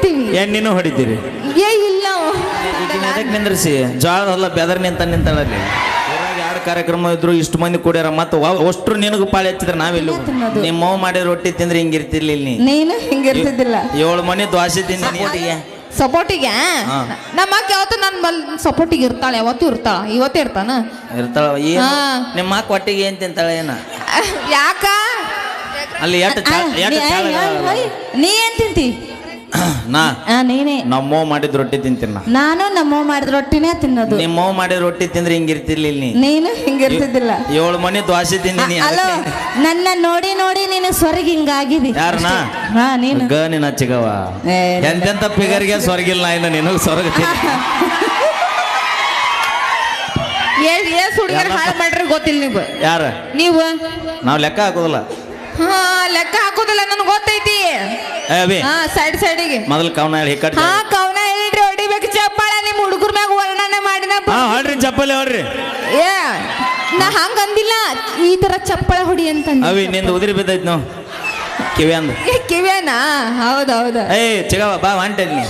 ಹೊಡಿತೀವಿ. ಎಣ್ಣಿನೂ ಹೊಡಿತೀರಿ. ಏ ಇಲ್ಲ. ಅದಕ್ಕೆ ನಿಂದ್ರಿಸಿ. ಜ್ವಾಳ ಹೊಲ ಬೆದರ್ ನಿಂತ ನಿಂತಳಲ್ಲಿ ಊರಾಗ ಯಾರು ಕಾರ್ಯಕ್ರಮ ಇದ್ರು ಇಷ್ಟು ಮಂದಿ ಕೂಡ್ಯಾರ. ಮತ್ತೆ ಅಷ್ಟ್ರು ನಿನಗೆ ಪಾಳಿ ಹಚ್ಚಿದ್ರೆ ನಾವಿಲ್ಲ ತಿನ್ನೋದು. ನಿಮ್ಮ ಮಾವು ರೊಟ್ಟಿ ತಿಂದ್ರೆ ಹಿಂಗಿರ್ತಿರ್ಲಿಲ್ಲ ನೀ. ನೀನು ಹಿಂಗಿರ್ತಿದ್ದಿಲ್ಲ ಏಳು ಮನೆ ದ್ವಾಸೆ ತಿಂದಿನಿ ಸಪೋರ್ಟಿಗೆ? ಹಾ. ನಮ್ಮ ಅಕ್ಕ ಯಾವತ್ತು ನನ್ನ ಬಲ್ ಸಪೋರ್ಟಿಗೆ ಇರ್ತಾಳೆ ಯಾವತ್ತೂ ಇರ್ತಾಳ. ಇವತ್ತೇ ಇರ್ತಾನ? ಇರ್ತಾಳ. ಏನು? ಹಾ. ನಿಮ್ಮ ಅಕ್ಕ ಹೊಟ್ಟಿಗೆ ಏನ್ ತಿಂತಾಳೆ ಏನ? ಯಾಕ? ಅಲ್ಲಿ ಎಷ್ಟು ಎಷ್ಟು ನೀ ಏನ್ ತಿಂತಿ? ನಾ ನೀನೇ. ನಮ್ಮವ್ ಮಾಡಿದ ರೊಟ್ಟಿ ತಿಂತೀನಿ ನಾ. ನಾನು ನಮ್ಮೋ ಮಾಡಿದ ರೊಟ್ಟಿನೇ ತಿನ್ನೋದು. ನಿಮ್ಮವ್ ಮಾಡಿದ ರೊಟ್ಟಿ ತಿಂದ್ರೆ ಹಿಂಗಿರ್ತಿರ್ಲಿಲ್ಲ ನೀ. ನೀನು ಹಿಂಗಿರ್ತಿದ್ದಿಲ್ಲ. ಏಳು ಮನೆ ದ್ವಾಸಿ ತಿಂದಿನಿ ಅಲೋ ನನ್ನ ನೋಡಿ ನೋಡಿ ನೀನು ಸ್ವರ್ಗ ಹಿಂಗಾಗಿದಿ. ಯಾರನ? ಹಾ ನೀನು. ಗ ನಿನ್ನ ಚಿಗವ ಏ, ಎಂತೆಂತ ಫಿಗರ್ಗೆ ಸ್ವರ್ಗಿಲ್ಲ ಇನ್ನು ನಿನಗೆ ಸ್ವರ್ಗ. ಏ- ಹುಡುಗರು ಹಾಳು ಮಾಡ್ರಿ ಗೊತ್ತಿಲ್ಲ ನೀವು ಯಾರ? ನೀವು? ನಾವು ಲೆಕ್ಕ ಹಾಕೋದಿಲ್ಲ. ಹಾ ಲೆಕ್ಕ ಹಾಕೋದಿಲ್ಲ ನನ್ಗೆ ಗೊತ್ತೈತಿ. ಹಾ ಸೈಡ್ ಸೈಡಿಗೆ. ಮೊದಲು ಕವನ ಹೇಳಿ ಹಾ ಕವನ ಹೇಳ್ರಿ ಹೊಡಿಬೇಕು ಚಪ್ಪಾಳ ನಿಮ್ ಹುಡುಗರ ಮ್ಯಾಗ ವರ್ಣನೆ ಮಾಡಿನ ಹಾ ಹೊಡ್ರಿ ಚಪ್ಪಲಿ ಹೊಡ್ರಿ. ಏ ನಾ ಹಂಗ ಅಂದಿಲ್ಲ. ಈ ತರ ಚಪ್ಪಳ ಹೊಡಿ ಅಂತ. ಅವಿ ನಿಂದು ಉದಿರಿ ಬಿದ್ದೈತ್ ನಾವು ಕಿವಿ ಅಂದ. ಏ ಕಿವ್ಯಾನಾ? ಹೌದು ಹೌದು. ಏ ಚಿಗವ ಬಾ ಹೊಂಟೇನಿ ನೀ.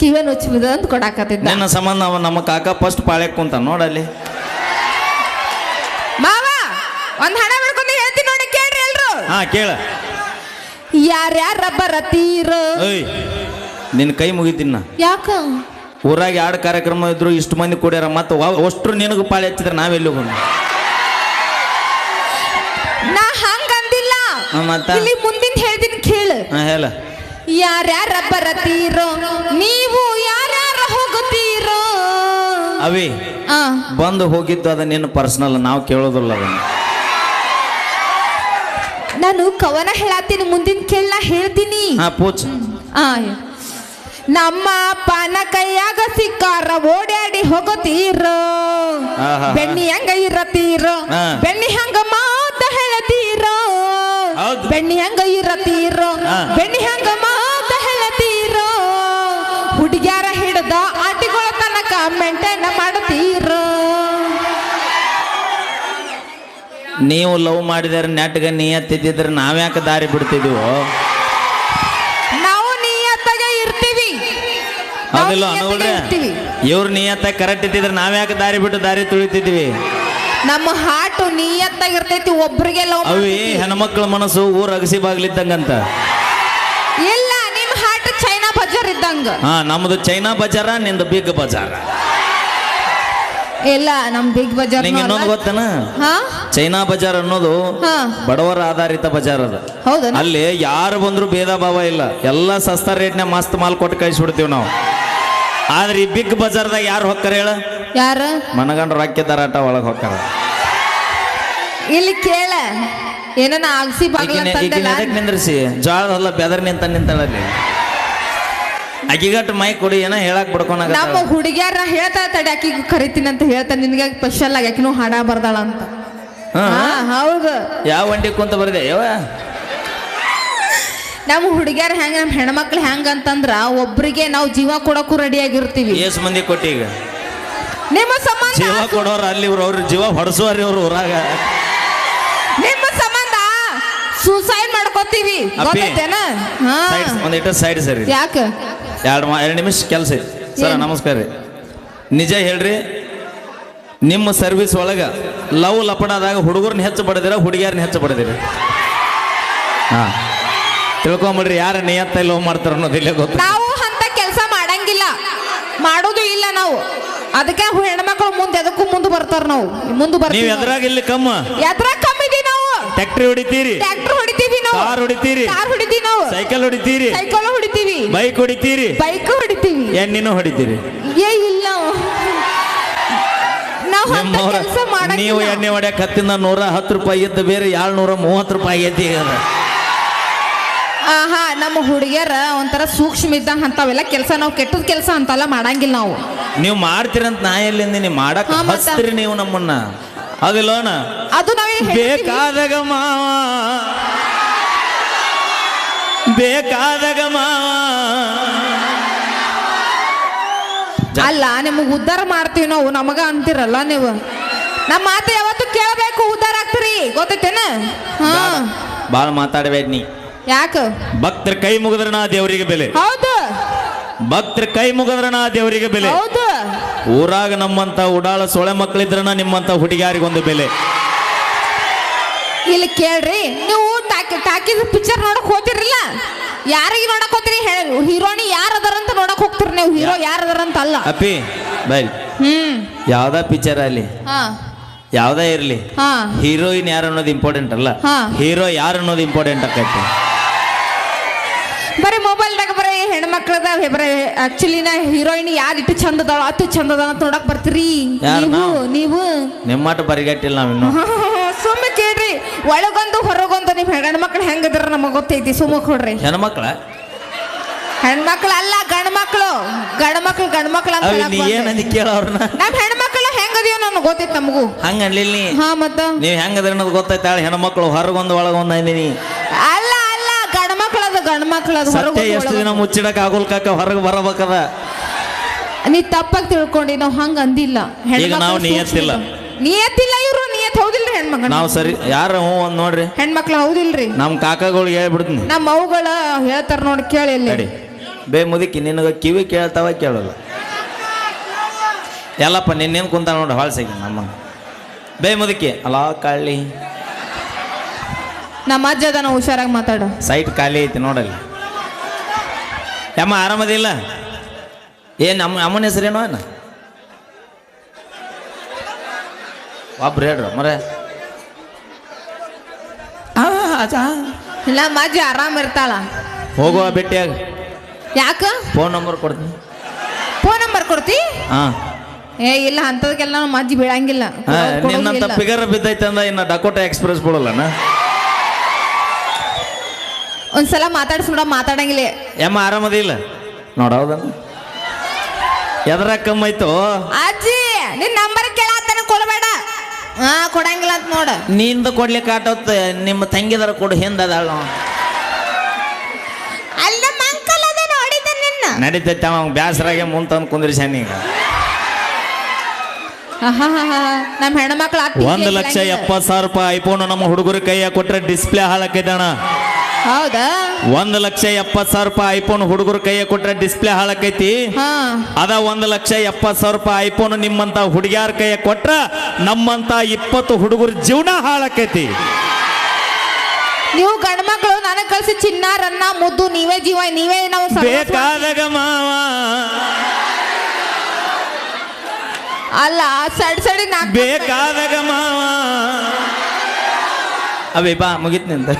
ಕಿವಿಯನ್ ಉಚ್ಚಿದ ಅಂತ ಕೊಡಾಕತ್ತಿದ್ದ. ನಿನ್ನ ಸಂಬಂಧ ಅವ ನಮ್ಮ ಕಾಕ ಫಸ್ಟ್ ಪಾಳೆ ಕುಂತ ನೋಡಲ್ಲಿ ಒಂದ್ ಹಣ ಮಾಡ್ಕೊಂಡು ಹೇಳ್ತೀನಿ ನೋಡಿ ಕೇಳ್ರಿ ಎಲ್ರು. ಹಾ ಕೇಳ. ಯಾರ್ಯಾರ ಬರತೀರೋ ಏಯ್ ನಿನ್ನ ಕೈ ಮುಗಿತೀನಿ ನಾ. ಯಾಕ? ಊರಾಗ ಎರಡು ಕಾರ್ಯಕ್ರಮ ಇದ್ರು ಇಷ್ಟು ಮಂದಿ ಕೂಡ್ಯಾರ ಮತ್ತು ಅಷ್ಟ್ರು ನಿನಗೂ ಪಾಳಿ ಹಚ್ಚಿದ್ರೆ ನಾವೆಲ್ಲಿ ಹೋಗೋಣ ನಾ ಹಂಗ ಅಂದಿಲ್ಲ. ಹಾ, ಮತ್ತ? ಇಲ್ಲಿ ಮುಂದಿನ ಹೇಳ್ತೀನಿ ಕೇಳು. ಹಾ ಹೇಳ. ಯಾರ್ಯಾರ ಬರತೀರೋ ನೀವು ಯಾರ್ಯಾರ ಹೋಗುತ್ತೀರೋ? ಅವಿ ಆ ಬಂದು ಹೋಗಿದ್ದು ಅದ ನಿನ್ನ ಪರ್ಸನಲ್ ನಾವು ಕೇಳೋದಿಲ್ಲ ಅದನ್ನ. ನಾನು ಕವನ ಹೇಳತ್ತೀನಿ ಮುಂದಿನ ಕೇಳ ನಾ ಹೇಳ್ತೀನಿ. ಹಾ ಆ ನಮ್ಮ ಅಪ್ಪನ ಕೈಯಾಗ ಸಿಕ್ಕಾರ ಓಡಾಡಿ ಹೋಗುತ್ತೀರೋ ಆಹಾ. ಬೆಣ್ಣಿ ಹಂಗ ಇರತ್ತೀರೋ. ಬೆಣ್ಣಿ ಹಂಗ ಮಾತ ಹೇಳತೀರೋ. ಬೆಣ್ಣಿ ಹಂಗ ಇರತ್ತೀರೋ ಬೆಣ್ಣಿ ಹಂಗ ಮಾತ ನೀವು ಲವ್ ಮಾಡಿದರೆ ನೆಟ್ಗೆ ನೀಯತ್ತಿದ್ದಿದ್ರೆ ನಾವ್ಯಾಕೆ ದಾರಿ ಬಿಡ್ತಿದೀವೋ? ನಾವು ನೀಯತ್ತಾಗೆ ಇರ್ತೀವಿ. ಹೌದಿಲ್ಲ ಇರ್ತೀವಿ. ಇವ್ರ ನಿಯತ್ತ ಕರೆಕ್ಟ್ ಇದ್ದಿದ್ರೆ ನಾವ್ಯಾಕೆ ದಾರಿ ಬಿಟ್ಟು ದಾರಿ ತುಳಿತಿದ್ವಿ? ನಮ್ಮ ಹಾಟು ನೀಯತ್ತಾಗಿ ಇರ್ತೈತಿ ಒಬ್ರಿಗೆ ಲವ್ ಅವಿ ಹೆಣ್ಮಕ್ಳ ಮನಸ್ಸು ಊರ ಅಗಸಿ ಬಾಗ್ಲಿದ್ದಂಗಂತ ಇಲ್ಲ ನಿಮ್ ಹಾಟ್ ಚೈನಾ ಬಜಾರ್ ಇದ್ದಂಗ. ಹಾ ನಮ್ದು ಚೈನಾ ಬಜಾರ ನಿಂದು ಬಿಗ್ ಬಜಾರ. ಇಲ್ಲ ನಮ್ ಬಿಗ್ ಬಜಾರ್ ನಿಂಗೆ ಇನ್ನೊಂದು ಗೊತ್ತನ? ಹಾ? ಚೈನಾ ಬಜಾರ್ ಅನ್ನೋದು ಹಾ. ಬಡವರ ಆಧಾರಿತ ಬಜಾರ್ ಅದ. ಹೌದಾ? ಅಲ್ಲಿ ಯಾರು ಬಂದ್ರು ಭೇದ ಭಾವ ಇಲ್ಲ. ಎಲ್ಲ ಸಸ್ತಾ ರೇಟ್ನ್ಯಾಗ ಮಸ್ತ್ ಮಾಲ್ ಕೊಟ್ಟು ಕಳಿಸ್ಬಿಡ್ತೀವಿ ನಾವು. ಆದ್ರೆ ಈ ಬಿಗ್ ಬಜಾರ್ದಾಗ ಯಾರು ಹೊಕ್ಕಾರ ಹೇಳ? ಯಾರ? ಮನಗಂಡ ತರಾಟ ಒಳಗೆ ಹೊಕ್ಕಾರ ಇಲ್ಲಿ ಕೇಳ. ಏನನ ಆಗ್ಸಿ ಬಾಗ್ಲ ನಿಂದ್ರಿಸಿ? ಜೋಳದ ಹೊಲ ಬೆದರ್ ನಿಂತ ನಿಂತಾಳಲ್ಲಿ. ಅಗಿಗಟ್ಟು ಮೈ ಕೊಡಿ ಏನೋ ಹೇಳಕ್ ನಮ್ಮ ಹುಡುಗಿಯಾರ ಹೇಳ್ತಾ ತಡಿ ಆಕಿಗೆ ಕರಿತೀನಿ ಅಂತ ಹೇಳ್ತಾ ನಿನ್ಗೆ ಸ್ಪೆಷಲ್ ಆಗಿ ಆಕಿನೂ ಹಾಡ ಬರ್ದಾಳ ಅಂತ. ಹಾ ಹೌದು. ಯಾವ ವಂಡಿ ಕುಂತ ಬರ್ದೆ? ಯಾವ ನಮ್ಮ ಹುಡುಗಿಯರ ಹೆಂಗ ನಮ್ಮ ಹೆಣ್ಮಕ್ಳು ಹೆಂಗ ಅಂತಂದ್ರ ಒಬ್ರಿಗೆ ನಾವು ಜೀವ ಕೊಡಕ್ಕೂ ರೆಡಿ ಆಗಿರ್ತೀವಿ. ಎಷ್ಟು ಮಂದಿ ಕೊಟ್ಟಿ ಈಗ. ನಿಮ್ಮ ಸಂಬಂಧ? ಜೀವ ಕೊಡೋರು ಅಲ್ಲಿ ಇವ್ರು ಅವ್ರ ಜೀವ ಹೊಡೆಸೋರಿ ಅವ್ರು ಊರಾಗ. ನಿಮ್ಮ ಸಂಬಂಧ? ಸೂಸೈಡ್ ಗೊತ್ತೈತೇನ ಹಾ. ಸೈಡ್ ಒಂದಿಟ್ಟು ಸೈಡ್ ಸರಿ ಯಾಕ? ಎರಡು ಎರಡು ನಿಮಿಷ ಕೆಲಸ ಐತಿ ಸರ್ ನಮಸ್ಕಾರ ರೀ. ನಿಜ ಹೇಳ್ರಿ ನಿಮ್ಮ ಸರ್ವಿಸ್ ಒಳಗ ಲವ್ ಲಪಡಾದಾಗ ಹುಡುಗರನ್ನ ಹೆಚ್ಚು ಪಡೆದಿರ ಹುಡುಗಿಯರ್ನ ಹೆಚ್ಚು ಬಡದಿರ. ಹಾ. ತಿಳ್ಕೊಂಬಿಡ್ರಿ ಯಾರ ನಿಯತ್ತ ಲವ್ ಮಾಡ್ತಾರ ಅನ್ನೋದಿಲ್ಲ ಗೊತ್ತು? ನಾವು ಅಂತ ಕೆಲಸ ಮಾಡಂಗಿಲ್ಲ. ಮಾಡೋದು ಇಲ್ಲ ನಾವು. ಅದಕ್ಕೆ ಹೆಣ್ಮಕ್ಳು ಮುಂದೆ ಎದಕ್ಕೂ ಮುಂದೆ ಬರ್ತಾರ ನಾವು. ಮುಂದೆ ಬರ್ತೀವಿ ನೀವು ಬರ್ತೀವಿ ಎದ್ರಾಗ ಇಲ್ಲಿ ಕಮ್ಮ? ಎದ್ರಾಗ ಕಮ್ಮಿದಿ ನಾವು. ಟ್ಯಾಕ್ಟ್ರಿ ಹೊಡಿತೀರಿ. ಟ್ರ್ಯಾಕ್ಟರ್ ಕಾರ್ ಹೊಡಿತೀರಿ. ಕಾರ್ ಹೊಡಿತೀವಿ ನಾವು. ಸೈಕಲ್ ಹೊಡಿತೀರಿ. ಸೈಕಲ್ ಹೊಡಿತೀವಿ. ಬೈಕ್ ಹೊಡಿತೀರಿ. ಬೈಕ್ ಹೊಡಿತೀವಿ. ಎಣ್ಣಿನ ಹೊಡಿತೀರಿ? ಏ ಇಲ್ಲ. ನಾವು ಎಣ್ಣೆ ಹೊಡ್ಯಾಕ ಹತ್ತಿಂದ ನೂರ ಹತ್ತು ರೂಪಾಯಿ ಇದ್ದ ಬೇರೆ ಏಳ್ನೂರ ಮೂವತ್ತು ರೂಪಾಯಿ ಐತಿ ಆಹಾ ನಮ್ಮ ಹುಡುಗಿಯರ ಒಂಥರ ಸೂಕ್ಷ್ಮ ಇದ್ದಂಗ ಅಂತಾವೆಲ್ಲ ಕೆಲಸ ನಾವು ಕೆಟ್ಟದ ಕೆಲಸ ಅಂತೆಲ್ಲ ಮಾಡಂಗಿಲ್ಲ ನಾವು. ನೀವು ಮಾಡ್ತೀರಂತ ನಾ ಎಲ್ಲಿಂದ ನೀವು ಮಾಡಕ್? ಹಚ್ತೀರಿ ನೀವು ನಮ್ಮನ್ನ? ಅದಿಲ್ಲೋಣ ಅದು ನಾವೇ ಬೇಕಾದಾಗ ಮಾವ. ಬೇಕಾದಾಗ ಮಾವ. ಅಲ್ಲ ನಿಮಗ್ ಉದ್ಧಾರ ಮಾಡ್ತೀವಿ ನಾವು ನಮಗ ಅಂತಿರಲ್ಲ ನೀವು. ನಮ್ಮ ಮಾತು ಯಾವತ್ತು ಕೇಳಬೇಕು ಉದ್ಧಾರ ಆಗ್ತೀರಿ ಗೊತ್ತೈತೇನ? ಬಾಳ ಮಾತಾಡಬೇಡ ನೀ. ಯಾಕ? ಭಕ್ತರ ಕೈ ಮುಗಿದ್ರ ನಾ ದೇವರಿಗೆ ಬೆಲೆ. ಹೌದು. ಭಕ್ತರ ಕೈ ಮುಗಿದ್ರ ನಾ ದೇವರಿಗೆ ಬೆಲೆ. ಹೌದು. ಊರಾಗ ನಮ್ಮಂತ ಉಡಾಳ ಸೊಳೆ ಮಕ್ಕಳಿದ್ರನ ನಿಮ್ಮಂತ ಹುಡುಗಿಯಾರಿಗೊಂದು ಬೆಲೆ. ಇಲ್ಲಿ ಕೇಳ್ರಿ ನೀವು ಟಾಕಿ ಟಾಕಿದ ಪಿಕ್ಚರ್ ನೋಡಕ್ ಹೋತಿರಲ್ಲ ಯಾರಿಗೆ ನೋಡಕ್ ಹೋತಿರಿ ಹೇಳಿ. ಹೀರೋನಿ ಯಾರು ಅದಾರಂತ ನೋಡಕ್ ಹೋಗ್ತೀರಿ ನೀವು? ಹೀರೋ ಯಾರು ಅಂತ ಅಲ್ಲ. ಅಪ್ಪಿ ಬೈ ಹ್ಮ್. ಯಾವ್ದ ಪಿಕ್ಚರ್ ಅಲ್ಲಿ? ಹಾ. ಯಾವ್ದೇ ಇರ್ಲಿ? ಹಾ. ಹೀರೋಯಿನ್ ಯಾರು ಅನ್ನೋದು ಇಂಪಾರ್ಟೆಂಟ್ ಅಲ್ಲ. ಹಾ. ಹೀರೋ ಯಾರು ಅನ್ನೋದು ಇಂಪಾರ್ಟೆಂಟ್ ಆಕೈತಿ? ಬರೀ ಮೊಬೈಲ್ದಾಗ ಬರೀ ಹೆಣ್ಮಕ್ಳದ ಬರೀ ಆಕ್ಚುಲಿ ನಾ ಹೀರೋಯಿನ್ ಯಾರು ಇಟ್ಟು ಚಂದ ಅದಾಳ ಅತ್ತು ಚಂದ ಅದಾಳ ಅಂತ ನೋಡಕ್ ಬರ್ತೀರಿ. ನಾವು? ನೀವು? ನಿಮ್ಮಟ ಬರಿಗಟ್ಟಿಲ್ಲ ನಾವಿನ್ನು. ಸುಮ್ಮ ಕೇಳ್ರಿ ಒಳಗೊಂದು ಹೊರಗೊಂದು ನಿಮ್ ಹೆಣ್ಮಕ್ಳು ಹೆಂಗದ್ರ ನಮಗ್ ಗೊತ್ತೈತಿ. ಸುಮ್ಮ ಕೊಡ್ರಿ. ಹೆಣ್ಮಕ್ಳ? ಹೆಣ್ಮಕ್ಳು ಅಲ್ಲ ಗಂಡ್ಮಕ್ಳು. ಗಂಡ್ಮಕ್ಳು ಗಂಡ್ಮಕ್ಳು ಅಂತ ಅವಿ ಹೇಳಕ್ ನೀ ಬಂದೆ. ಏನಂದಿ ಕೇಳ ಅವ್ರನ್ನ. ನಮ್ ಹೆಣ್ಮಕ್ಳು ಹೆಂಗದಿಯೋ ನನಗೆ ಗೊತ್ತೈತಿ ನಮಗೂ. ಹಂಗ ಅನ್ಲಿಲ್ಲ ನೀ? ಹಾ ಮತ್ತ? ನೀವ್ ಹೆಂಗದ ಅನ್ನೋದು ಗೊತ್ತೈತಾಳ ಹೆಣ್ಮಕ್ಳು ಹೊರಗೊಂದು ಒಳಗೊಂದು ಅಂದಿನಿ. ಅಲ್ಲ ಅಲ್ಲ ಗಂಡ್ಮಕ್ಳು ಅದು ಗಂಡ್ಮಕ್ಳು ಅದು ಸತ್ಯ ಹೊರಗೊಂದು ಎಷ್ಟು ದಿನ ಒಳಗೊಂದು. ಮುಚ್ಚಿಡಕ್ ಆಗೋಲ್ ಕಾಕ ಹೊರಗೆ ಬರಬೇಕದ? ನೀ ತಪ್ಪಾಗಿ ತಿಳ್ಕೊಂಡಿ ನಾವು ಹಂಗ ಅಂದಿಲ್ಲ. ಹೆಣ್ಮಕ್ಳು ಸೂಕ್ಷ್ಮ. ನಿಯತ್ತಿಲ್ಲ. ನಿಯತ್ತಿಲ್ಲ ಇವ್ರು ನಿಯತ್ ಹೌದಿಲ್ರಿ ಹೆಣ್ಮಕ್ಳು ನಾವು ಸರಿ ಯಾರ ಹ್ಞೂ ಒಂದ್ ನೋಡ್ರಿ? ಹೆಣ್ಮಕ್ಳು ಹೌದಿಲ್ರಿ? ನಮ್ ಕಾಕಗಳು ಹೇಳ್ಬಿಡ್ತೀನಿ. ನಮ್ಮ ಅವುಗಳ ಹೇಳ್ತಾರೆ ನೋಡಿ ಕೇಳಿ ಇಲ್ಲಿ ನಡಿ. ಬೇ ಮುದುಕಿ ನಿನಗ ಕಿವಿ ಕೇಳ್ತಾವ ಕೇಳಲ್ಲ. ಎಲ್ಲಪ್ಪ ನಿನ್ನೇನು ಕುಂತ ನೋಡಿ ಹಾಳ್ಸಾಗಿ ನಮ್ಮ ಬೇ ಮುದುಕಿ ಅಲ ಕಳ್ಳಿ. ನಮ್ಮ ಅಜ್ಜ ಅದಾನ ಹುಷಾರಾಗಿ ಮಾತಾಡು. ಸೈಟ್ ಖಾಲಿ ಐತಿ ನೋಡಲ್ಲಿ. ಯಮ್ಮ ಆರಾಮದಿಲ್ಲ? ಏನು ನಮ್ಮ ಅಮ್ಮನ ಹೆಸರೇನೋ ಏನ ಒಬ್ರು ಹೇಳ್ರಿ ಮರ. ನಮ್ಮ ಅಜ್ಜಿ ಆರಾಮ್ ಇರ್ತಾಳ. ಹೋಗುವ ಭೇಟಿಯಾಗ. ಯಾಕ? ಫೋನ್ ನಂಬರ್ ಕೊಡ್ತೀನಿ. ಫೋನ್ ನಂಬರ್ ಕೊಡ್ತಿ? ಹಾ. ಏ ಇಲ್ಲ ಅಂತದಕ್ಕೆಲ್ಲ ನಮ್ಮ ಅಜ್ಜಿ ಬೀಳಂಗಿಲ್ಲ. ನಿನ್ನಂತ ಫಿಗರ್ ಬಿದ್ದೈತೆ ಅಂದ ಇನ್ನ ಡಕೋಟಾ ಎಕ್ಸ್ಪ್ರೆಸ್ ಬಿಡಲ್ಲನ? ಒಂದ್ಸಲ ಮಾತಾಡ್ಸ್ಬಿಡ ಮಾತಾಡಂಗಿಲ್ಲ. ಯಮ್ಮ ಆರಾಮದಿಲ್ಲ? ನೋಡ ಹೌದನ ಎದ್ರ ಕಮ್ಮೈತು ಅಜ್ಜಿ ನಿನ್ ನಂಬರ್ ಕೇಳ ಕೊಡಬೇಡ. ಹಾ ಕೊಡಂಗಿಲ್ಲ ಅಂತ ನೋಡ. ನಿಂದ ಕೊಡ್ಲಿಕ್ಕೆ ಆಟೋತ್ ನಿಮ್ಮ ತಂಗಿದರ ಕೊಡು ಹಿಂದದಾಳ ಅಲ್ಲ ಮಂಕಲ್ ಅದ ನೋಡಿದ ನಿನ್ನ. ನಡೀತೈತೆ ಅವ ಬ್ಯಾಸರಾಗೆ ಮುಂತಂದು ಕುಂದ್ರಿಸ್ಯಾನ ಈಗ. ನಮ್ಮ ಹೆಣ್ಮಕ್ಳು ಒಂದು ಲಕ್ಷ ಎಪ್ಪತ್ತು ಸಾವಿರ ರೂಪಾಯಿ ಐಫೋನ್ ನಮ್ಮ ಹುಡುಗರ ಕೈಯಾಗ ಕೊಟ್ರೆ ಡಿಸ್ಪ್ಲೇ ಹಾಳಾಕೈತಣ ಹೌದಾ? ಒಂದು ಲಕ್ಷ ಎಪ್ಪತ್ತು ಸಾವಿರ ರೂಪಾಯಿ ಐಫೋನ್ ಹುಡುಗರು ಕೈಯ ಕೊಟ್ರೆ ಡಿಸ್ಪ್ಲೇ ಹಾಳಕೈತಿ. ಹಾ. ಅದ ಒಂದು ಲಕ್ಷ ಎಪ್ಪತ್ತು ಸಾವಿರ ರೂಪಾಯಿ ಐಫೋನ್ ನಿಮ್ಮಂತ ಹುಡುಗಿಯಾರ ಕೈಯ ಕೊಟ್ರ ನಮ್ಮಂತ ಇಪ್ಪತ್ತು ಹುಡುಗರ ಜೀವನ ಹಾಳಕೈತಿ. ನೀವು ಗಂಡ್ಮಕ್ಳು ನನಗೆ ಕಳಿಸಿ ಚಿನ್ನ ರನ್ನ ಮುದ್ದು ನೀವೇ ಜೀವ ನೀವೇ ನಾವು ಬೇಕಾದಾಗ ಮಾವ. ಅಲ್ಲ ಸಡ್ ಸಡಿ ನಾ ಬೇಕಾದಾಗ ಮಾವ. ಅವೇ ಬಾ ಮುಗಿತ್ನಿಂದ.